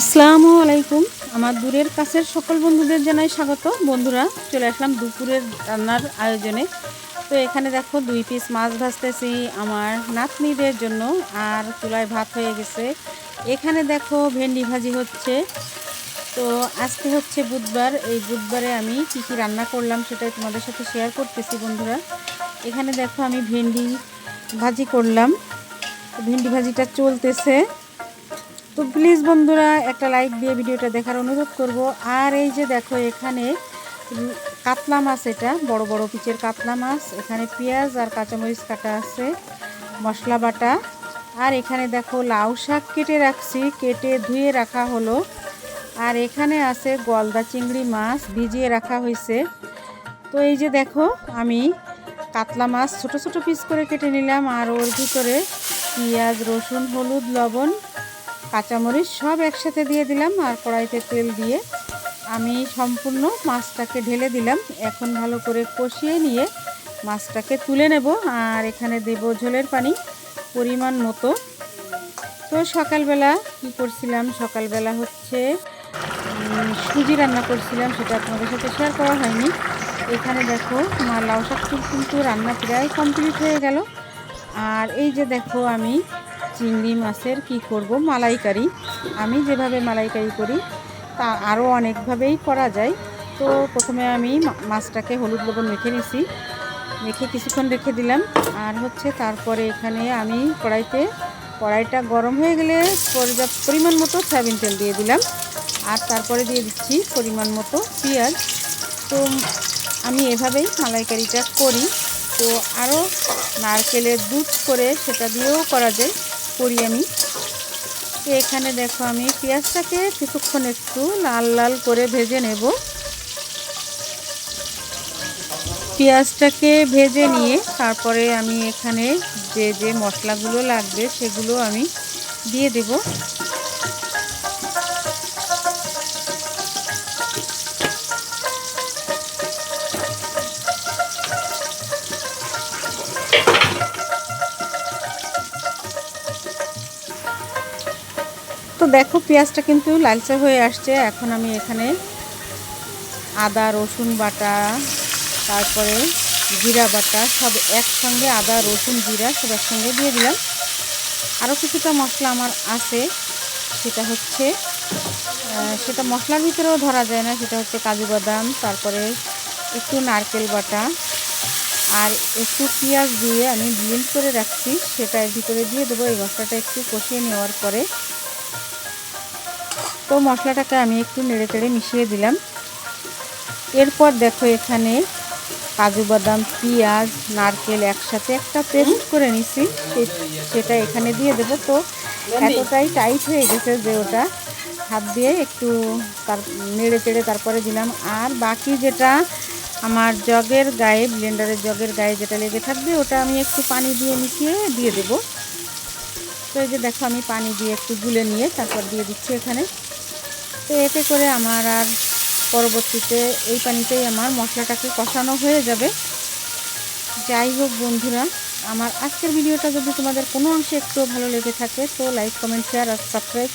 আসসালামু আলাইকুম। আমার দূরের কাছের সকল বন্ধুদের জানাই স্বাগত। বন্ধুরা, চলে আসলাম দুপুরের রান্নার আয়োজনে। তো এখানে দেখো দুই পিস মাছ ভাজতেছি আমার নাতনিদের জন্য আর চুলায় ভাত হয়ে গেছে। এখানে দেখো ভেন্ডি ভাজি হচ্ছে। তো আজকে হচ্ছে বুধবার। এই বুধবারে আমি কী কী রান্না করলাম সেটাই তোমাদের সাথে শেয়ার করতেছি বন্ধুরা। এখানে দেখো আমি ভেন্ডি ভাজি করলাম। ভেন্ডি ভাজিটা চলতেছে। তো প্লিজ বন্ধুরা, একটা লাইক দিয়ে ভিডিওটা দেখার অনুরোধ করব। আর এই যে দেখো, এখানে কাতলা মাছ এটা, বড় বড় পিচের কাতলা মাছ। এখানে পেঁয়াজ আর কাঁচামরিচ কাটা আছে, মশলা বাটা। আর এখানে দেখো, লাউ শাক কেটে রাখছি, কেটে ধুয়ে রাখা হলো। আর এখানে আছে গলদা চিংড়ি মাছ, ভিজিয়ে রাখা হয়েছে। তো এই যে দেখো, আমি কাতলা মাছ ছোট ছোট পিস করে কেটে নিলাম। আর ওর ভিতরে পেঁয়াজ, রসুন, হলুদ, লবণ কাঁচামরিচ সব একসাথে দিয়ে দিলাম আর কড়াইতে তেল দিয়ে আমি সম্পূর্ণ মাছটাকে ঢেলে দিলাম। এখন ভালো করে কষিয়ে নিয়ে মাছটাকে তুলে নেব আর এখানে দেব ঝোলের পানি পরিমাণ মতো। তো সকালবেলা কি করছিলাম? সকালবেলা হচ্ছে সুজি রান্না করছিলাম, সেটা আপনাদের সাথে শেয়ার করা হয়নি। এখানে দেখো মা লাউ শাক কিন্তু রান্না প্রায় কমপ্লিট হয়ে গেল। আর এই যে দেখো আমি চিংড়ি মাছের কি করব? মালাইকারি। আমি যেভাবে মালাইকারি করি, তা আরও অনেকভাবেই করা যায়। তো প্রথমে আমি মাছটাকে হলুদ লবণ মেখে নিছি। মেখে কিছুক্ষণ রেখে দিলাম। আর হচ্ছে তারপরে এখানে আমি কড়াইতে, কড়াইটা গরম হয়ে গেলে পর্যাপ্ত পরিমাণ মতো সয়াবিন তেল দিয়ে দিলাম। আর তারপরে দিয়ে দিচ্ছি পরিমাণ মতো পেঁয়াজ। তো আমি এভাবেই মালাইকারিটা করি। তো আরও নারকেলের দুধ করে সেটা দিয়েও করা যায়। করি আমি তো এখানে দেখো আমি পেঁয়াজটাকে কিছুক্ষণ একটু লাল লাল করে ভেজে নেব। পেঁয়াজটাকে ভেজে নিয়ে তারপরে আমি এখানে যে যে মশলাগুলো লাগবে সেগুলো আমি দিয়ে দেব। তো দেখো, পেঁয়াজটা কিন্তু লালচে হয়ে আসছে। এখন আমি এখানে আদা, রসুন বাটা, তারপরে জিরা বাটা, সব একসঙ্গে আদা, রসুন, জিরা সব একসঙ্গে দিয়ে দিলাম। আরও কিছুটা মশলা আমার আছে, সেটা হচ্ছে সেটা মশলার ভিতরেও ধরা যায় না, সেটা হচ্ছে কাজু বাদাম, তারপরে একটু নারকেল বাটা আর একটু পেঁয়াজ দিয়ে আমি ব্লেন্ড করে রাখছি, সেটা ভিতরে দিয়ে দেবো। এই মশলাটা একটু কষিয়ে নেওয়ার পরে তো মশলাটাকে আমি একটু নেড়ে চেড়ে মিশিয়ে দিলাম। এরপর দেখো এখানে কাজু বাদাম পেঁয়াজ নারকেল একসাথে একটা পেস্ট করে নিছি। সেটা এখানে দিয়ে দেবো। তো এতটাই টাইট হয়ে গেছে যে ওটা হাত দিয়ে একটু তার নেড়ে চেড়ে তারপরে দিলাম। আর বাকি যেটা আমার জগের গায়ে ব্লেন্ডারের জগের গায়ে যেটা লেগে থাকবে ওটা আমি একটু পানি দিয়ে মিশিয়ে দিয়ে দেবো। তো এই যে দেখো আমি পানি দিয়ে একটু গুলে নিয়ে তারপর দিয়ে দিচ্ছি এখানে। তো এতে করে আমার আর পরবর্তীতে এই পানিতেই আমার মশলাটাকে কষানো হয়ে যাবে। যাই হোক বন্ধুরা, আমার আজকের ভিডিওটা যদি তোমাদের কোনো অংশে একটু ভালো লেগে থাকে, তো লাইক, কমেন্ট, শেয়ার আর সাবস্ক্রাইব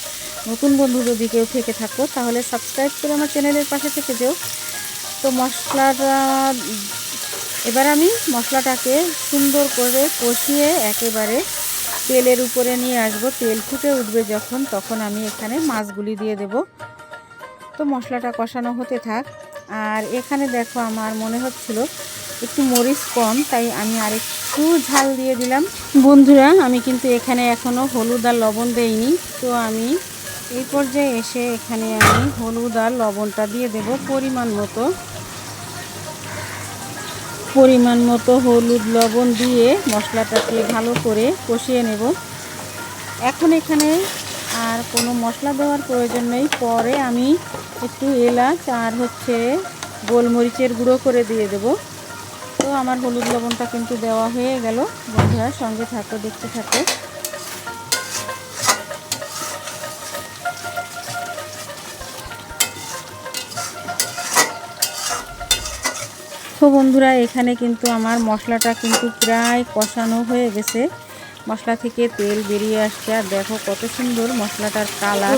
নতুন বন্ধু যদি কেউ থেকে থাকো, তাহলে সাবস্ক্রাইব করে আমার চ্যানেলের পাশে থেকে যেও। তো মশলাটা, এবার আমি মশলাটাকে সুন্দর করে কষিয়ে একেবারে তেলের উপরে নিয়ে আসব। তেল ফুটে উঠবে যখন, তখন আমি এখানে মাছগুলি দিয়ে দেব। তো মশলাটা কষানো হতে থাক। আর এখানে দেখো আমার মনে হচ্ছিল একটু মরিচ কম, তাই আমি আর একটু ঝাল দিয়ে দিলাম। বন্ধুরা, আমি কিন্তু এখানে এখনও হলুদ আর লবণ দেইনি। তো আমি এই পর্যায়ে এসে এখানে আমি হলুদ আর লবণটা দিয়ে দেব পরিমাণ মতো। পরিমাণ মতো হলুদ, লবণ দিয়ে মশলাটাকে ভালো করে কষিয়ে নেব। এখন এখানে আর কোনো মশলা দেওয়ার প্রয়োজন নেই। পরে আমি একটু এলাচ আর হচ্ছে গোলমরিচের গুঁড়ো করে দিয়ে দেব। তো আমার হলুদ লবণটা কিন্তু দেওয়া হয়ে গেল। বন্ধুরা, সঙ্গে থাকো, দেখতে থাকো। তো বন্ধুরা, এখানে কিন্তু আমার মশলাটা কিন্তু প্রায় কষানো হয়ে গেছে। মশলা থেকে তেল বেরিয়ে আসছে আর দেখো কত সুন্দর মশলাটার কালার।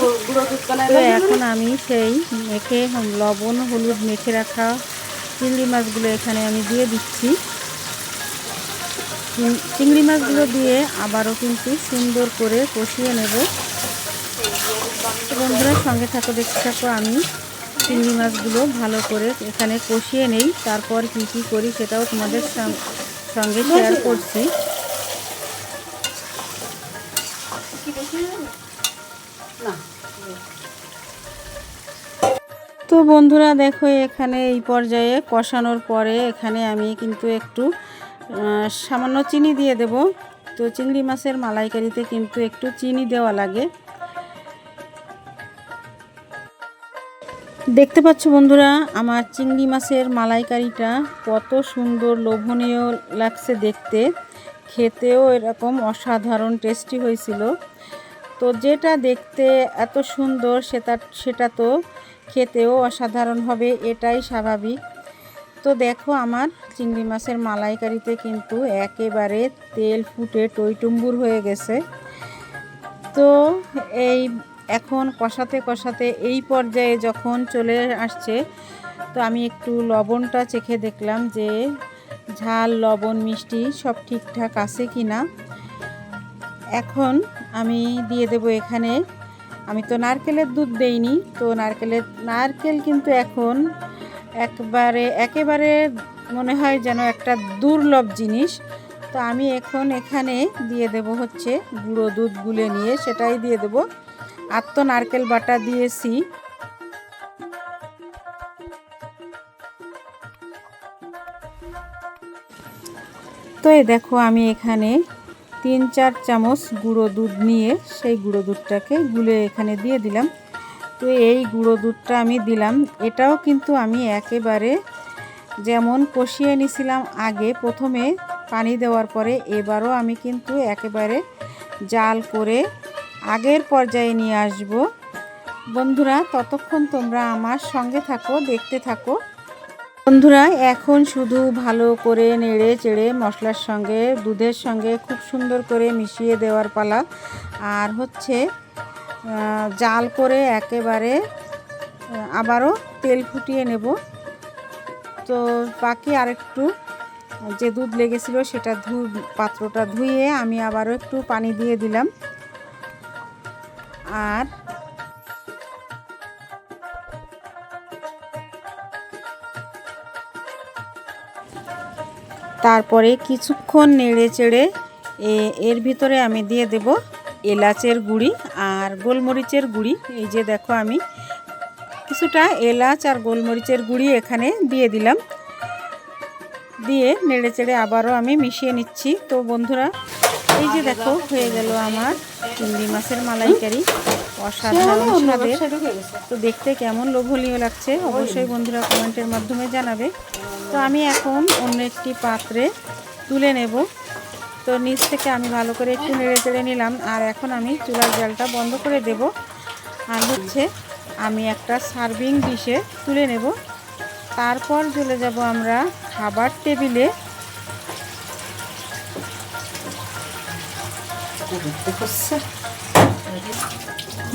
তো এখন আমি সেই মেখে লবণ, হলুদ মেখে রাখা চিংড়ি মাছগুলো এখানে আমি দিয়ে দিচ্ছি। চিংড়ি মাছগুলো দিয়ে আবারও কিন্তু সুন্দর করে কষিয়ে নেব। বন্ধুরা, সঙ্গে থাকো, দেখতে থাকো, আমি চিংড়ি মাছগুলো ভালো করে এখানে কষিয়ে নেই। তারপর কি কি করি সেটাও তোমাদের সঙ্গে শেয়ার করছি। বন্ধুরা, দেখো এখানে এই পর্যায়ে কষানোর পরে এখানে আমি কিন্তু একটু সামান্য চিনি দিয়ে দেব। তো চিংড়ি মাছের মালাইকারিতে কিন্তু একটু চিনি দেওয়া লাগে। দেখতে পাচ্ছ বন্ধুরা, আমার চিংড়ি মাছের মালাইকারিটা কত সুন্দর, লোভনীয় লাগছে দেখতে। খেতেও এরকম অসাধারণ টেস্টি হয়েছিল। তো যেটা দেখতে এত সুন্দর, সেটা সেটা তো খেতেও অসাধারণ হবে, এটাই স্বাভাবিক। তো দেখো আমার চিংড়ি মাছের মালাইকারিতে কিন্তু একেবারে তেল ফুটে টইটুম্বুর হয়ে গেছে। তো এই এখন কষাতে কষাতে এই পর্যায়ে যখন চলে আসছে, তো আমি একটু লবণটা চেখে দেখলাম যে ঝাল, লবণ, মিষ্টি সব ঠিকঠাক আছে কি না এখন আমি দিয়ে দেব এখানে আমি তো নারকেলের দুধ দেইনি, তো নারকেলের, নারকেল কিন্তু এখন একবারে, একেবারে মনে হয় যেন একটা দুর্লভ জিনিস। তো আমি এখন এখানে দিয়ে দেব হচ্ছে গুঁড়ো দুধ গুলে নিয়ে, সেটাই দিয়ে দেব। আর তো নারকেল বাটা দিয়েছি। তো এই দেখো আমি এখানে তিন চার চামচ গুঁড়ো দুধ নিয়ে সেই গুঁড়ো দুধটাকে গুলে এখানে দিয়ে দিলাম। তো এই গুঁড়ো দুধটা আমি দিলাম। এটাও কিন্তু আমি একেবারে যেমন কষিয়ে নিছিলাম আগে প্রথমে পানি দেওয়ার পরে, এবারও আমি কিন্তু একেবারে জাল করে আগের পর্যায়ে নিয়ে আসব। বন্ধুরা, ততক্ষণ তোমরা আমার সঙ্গে থাকো, দেখতে থাকো। বন্ধুরা, এখন শুধু ভালো করে নেড়ে চেড়ে মশলার সঙ্গে, দুধের সঙ্গে খুব সুন্দর করে মিশিয়ে দেওয়ার পালা। আর হচ্ছে জাল করে একেবারে আবারও তেল ফুটিয়ে নেব। তো বাকি আরেকটু, যে দুধ লেগেছিল সেটা ধু পাত্রটা ধুয়ে আমি আবারও একটু পানি দিয়ে দিলাম। আর তারপরে কিছুক্ষণ নেড়ে চেড়ে এর ভিতরে আমি দিয়ে দেব এলাচের গুঁড়ি আর গোলমরিচের গুঁড়ি। এই যে দেখো আমি কিছুটা এলাচ আর গোলমরিচের গুঁড়ি এখানে দিয়ে দিলাম। দিয়ে নেড়ে চেড়ে আবারও আমি মিশিয়ে নিচ্ছি। তো বন্ধুরা, এই যে দেখো, হয়ে গেল আমার চিংড়ি মাছের মালাইকারি অসাধারণ স্বাদের। তো দেখতে কেমন লোভনীয় লাগছে অবশ্যই বন্ধুরা কমেন্টের মাধ্যমে জানাবে। তো আমি এখন অন্য একটি পাত্রে তুলে নেব। তো নিচ থেকে আমি ভালো করে একটু নেড়ে চেড়ে নিলাম আর এখন আমি চুলার জালটা বন্ধ করে দেব। আর হচ্ছে আমি একটা সার্ভিং ডিশে তুলে নেব। তারপর চলে যাব আমরা খাবার টেবিলে।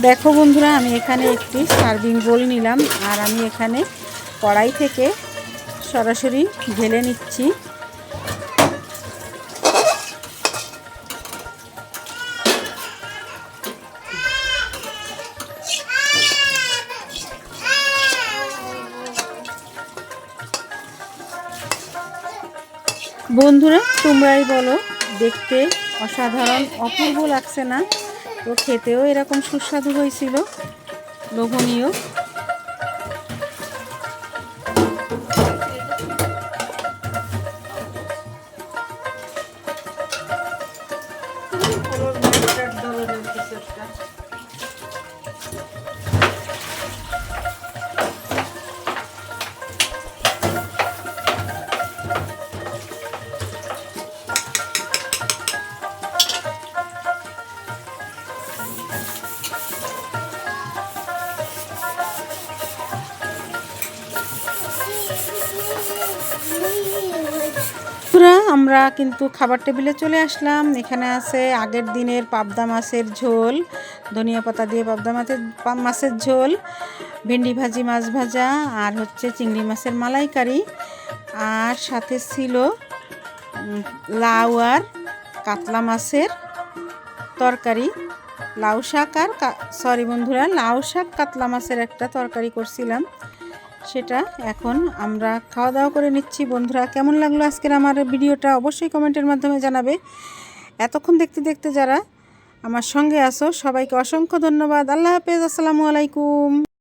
দেখো বন্ধুরা, আমি এখানে একটি সার্ভিং বোল নিলাম আর আমি এখানে কড়াই থেকে সরাসরি ঢেলে নিচ্ছি। বন্ধুরা, তোমরাই বলো, দেখতে অসাধারণ অপূর্ব লাগছে না। তো খেতেও এরকম সুস্বাদু হয়েছিল। লোভনীয়। আমরা কিন্তু খাবার টেবিলে চলে আসলাম। এখানে আছে আগের দিনের পাবদা মাছের ঝোল, ধনিয়া পাতা দিয়ে পাবদা মাছের মাছের ঝোল, ভেন্ডি ভাজি, মাছ ভাজা, আর হচ্ছে চিংড়ি মাছের মালাইকারি। আর সাথে ছিল লাউ আর কাতলা মাছের তরকারি। লাউ শাক আর সরি বন্ধুরা, লাউ শাক কাতলা মাছের একটা তরকারি করছিলাম। সেটা এখন আমরা খাওয়া দাওয়া করে নিচ্ছি। বন্ধুরা, কেমন লাগল আজকের আমার ভিডিওটা অবশ্যই কমেন্টের মাধ্যমে জানাবে। এতক্ষণ দেখতে দেখতে যারা আমার সঙ্গে আসো সবাইকে অসংখ্য ধন্যবাদ। আল্লাহ হাফেজ, আসসালামু আলাইকুম।